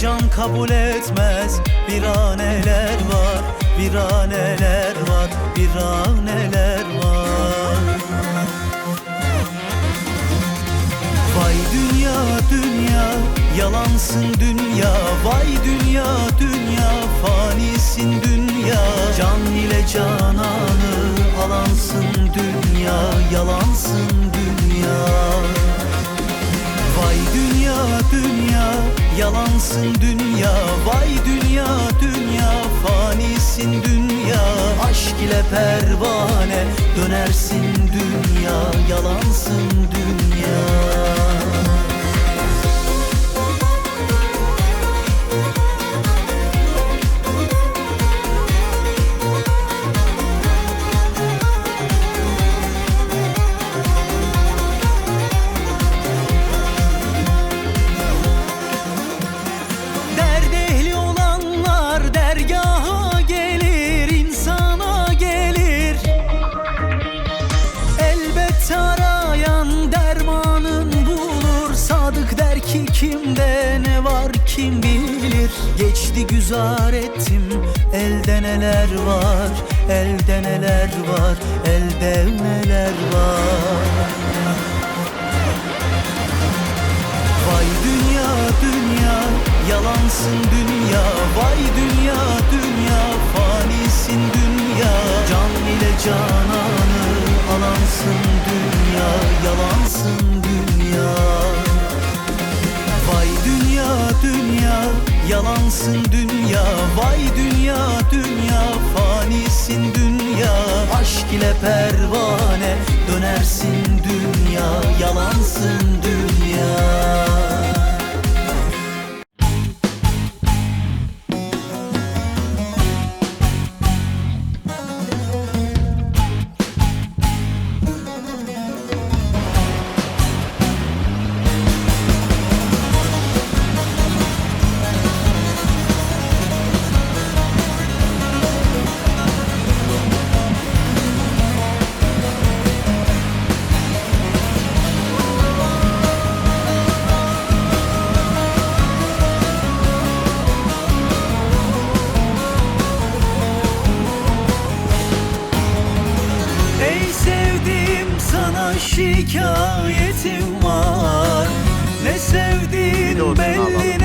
Can kabul etmez. Viraneler var Viraneler var, viraneler var. Vay dünya dünya yalansın dünya. Vay dünya dünya fanisin dünya. Can ile cananı alansın dünya. Yalansın dünya Vay dünya dünya yalansın dünya. Vay dünya dünya fanisin dünya. Aşk ile pervane dönersin Geçti güzar ettim elde neler var? Elde neler var, elde neler var? Vay dünya dünya yalansın dünya. Vay dünya dünya fanisin dünya. Can ile cananı alansın dünya Yalansın dünya dünya yalansın dünya. Vay dünya dünya fanisin dünya. Aşk ile pervane dönersin dünya. Yalansın şikayetim var. Ne sevdiğin belli